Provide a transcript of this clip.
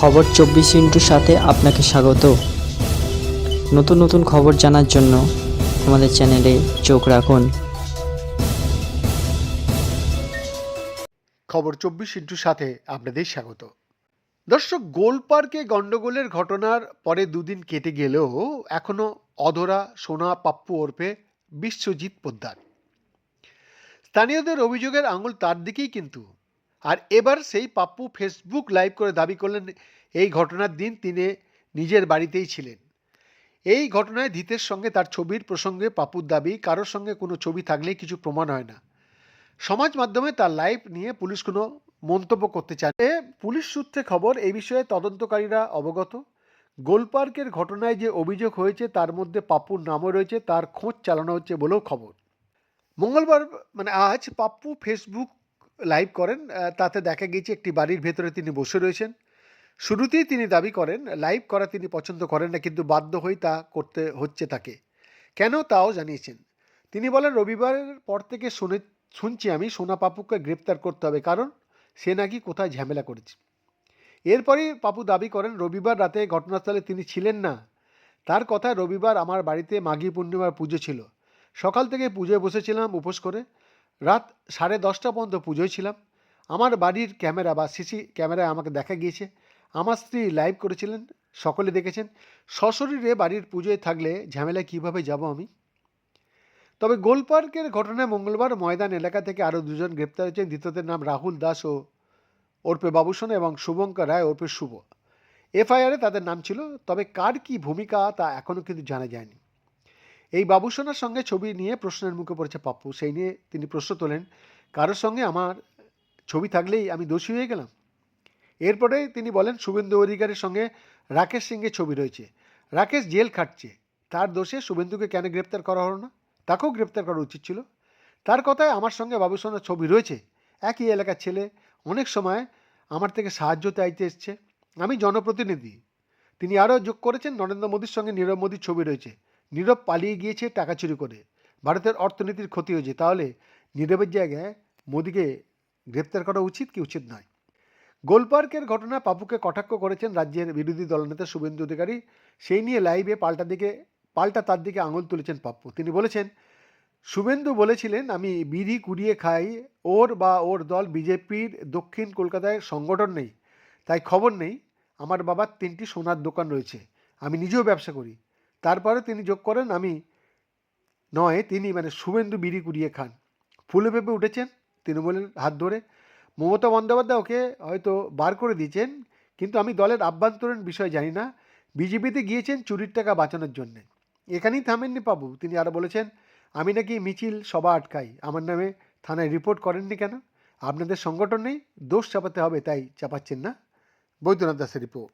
খবর চব্বিশ ইন্টুর সাথে আপনাকে স্বাগত। নতুন নতুন খবর জানার জন্য আমাদের চ্যানেলে চোখ রাখুন। খবর চব্বিশ ইন্টুর সাথে আপনাদের স্বাগত। দর্শক, গোল পার্কে গন্ডগোলের ঘটনার পরে দুদিন কেটে গেলেও এখনও অধরা সোনা পাপ্পু ওরফে বিশ্বজিৎ পোদ্দার। স্থানীয়দের অভিযোগের আঙুল তার দিকেই কিন্তু। আর এবার সেই পাপ্পু ফেসবুক লাইভ করে দাবি করলেন, এই ঘটনার দিন তিনি নিজের বাড়িতেই ছিলেন। এই ঘটনায় ধীতের সঙ্গে তার ছবির প্রসঙ্গে পাপ্পুর দাবি, কারোর সঙ্গে কোনো ছবি থাকলেই কিছু প্রমাণ হয় না। সমাজ মাধ্যমে তার লাইভ নিয়ে পুলিশ কোনো মন্তব্য করতে চায় এ পুলিশ সূত্রে খবর, এই বিষয়ে তদন্তকারীরা অবগত। গোলপার্কের ঘটনায় যে অভিযোগ হয়েছে, তার মধ্যে পাপ্পুর নামও রয়েছে, তার খোঁজ চালানো হচ্ছে বলেও খবর। মঙ্গলবার মানে আজ পাপ্পু ফেসবুক লাইভ করেন তাতে দেখা গিয়েছে একটি বাড়ির ভেতরে তিনি বসে রয়েছেন। শুরুতেই তিনি দাবি করেন, লাইভ করা তিনি পছন্দ করেন না, কিন্তু বাধ্য হয়ে তা করতে হচ্ছে তাকে। কেন তাও জানিয়েছেন। তিনি বলেন, রবিবারের পর থেকে শুনে, শুনছি আমি, সোনা পাপুকে গ্রেপ্তার করতে হবে, কারণ সে নাকি কোথায় ঝামেলা করেছে। এরপরই পাপু দাবি করেন, রবিবার রাতে ঘটনাস্থলে তিনি ছিলেন না। তার কথায় রবিবার আমার বাড়িতে মাঘী পূর্ণিমার পুজো ছিল। সকাল থেকে পুজোয় বসেছিলাম উপোস করে। রাত সাড়ে দশটা পর্যন্ত পুজোয় ছিলাম। আমার বাড়ির ক্যামেরা বা সিসি ক্যামেরায় আমাকে দেখা গিয়েছে। আমার স্ত্রী লাইভ করেছিলেন, সকলে দেখেছেন। সশরীরে বাড়ির পুজোয় থাকলে ঝামেলায় কীভাবে যাব আমি? তবে গোলপার্কের ঘটনায় মঙ্গলবার ময়দান এলাকা থেকে আরও দুজন গ্রেপ্তার হয়েছেন। দ্বিতীয়দের নাম রাহুল দাস ও ওরপে বাবুসোনা এবং শুভঙ্কর রায় ওরপে শুভ। এফআইআরে তাদের নাম ছিল, তবে কার কি ভূমিকা তা এখনও কিন্তু জানা যায়নি। এই বাবুসোনার সঙ্গে ছবি নিয়ে প্রশ্নের মুখে পড়েছে পাপ্পু। সেই নিয়ে তিনি প্রশ্ন তোলেন, কারোর সঙ্গে আমার ছবি থাকলেই আমি দোষী হয়ে গেলাম? এরপরে তিনি বলেন, শুভেন্দু অধিকারীর সঙ্গে রাকেশ সিংয়ের ছবি রয়েছে। রাকেশ জেল খাটছে। তার দোষে শুভেন্দুকে কেন গ্রেপ্তার করা হলো না? তাকেও গ্রেপ্তার করা উচিত ছিল। তার কথায় আমার সঙ্গে বাবুসোনার ছবি রয়েছে। একই এলাকার ছেলে অনেক সময় আমার থেকে সাহায্য চাইতে এসছে। আমি জনপ্রতিনিধি। তিনি আরও যোগ করেছেন, নরেন্দ্র মোদীর সঙ্গে নীরব মোদীর ছবি রয়েছে। নীরব পালিয়ে গিয়েছে টাকা চুরি করে। ভারতের অর্থনীতির ক্ষতি হয়েছে। তাহলে নীরবের জায়গায় মোদীকে গ্রেপ্তার করা উচিত কি উচিত নয়? গোলপার্কের ঘটনা পাপুকে কটাক্ষ করেছেন রাজ্যের বিরোধী দলনেতা শুভেন্দু অধিকারী। সেই নিয়ে লাইভে পাল্টা দিকে, পাল্টা তার দিকে আঙুল তুলেছেন পাপ্পু। তিনি বলেছেন, শুভেন্দু বলেছিলেন, আমি বিড়ি কুড়িয়ে খাই। ওর বা ওর দল বিজেপির দক্ষিণ কলকাতায় সংগঠন নেই। তাই খবর নেই। আমার বাবার তিনটি সোনার দোকান রয়েছে। আমি নিজেও ব্যবসা করি। তারপরে তিনি যোগ করেন, আমি নয়, তিনি মানে শুভেন্দু বিড়ি কুড়িয়ে খান। ফুলে পেঁপে উঠেছেন তৃণমূলের হাত ধরে। মমতা বন্দ্যোপাধ্যায় ওকে হয়তো বার করে দিয়েছেন, কিন্তু আমি দলের আভ্যন্তরীণ বিষয় জানি না। বিজেপিতে গিয়েছেন চুরির টাকা বাঁচানোর জন্যে। এখানেই থামেননি পাবু তিনি আরও বলেছেন, আমি নাকি মিছিল সভা আটকাই, আমার নামে থানায় রিপোর্ট করেননি কেন? আপনাদের সংগঠন নেই, দোষ চাপাতে হবে, তাই চাপাচ্ছেন না। বৈদ্যনাথ দাসের রিপোর্ট।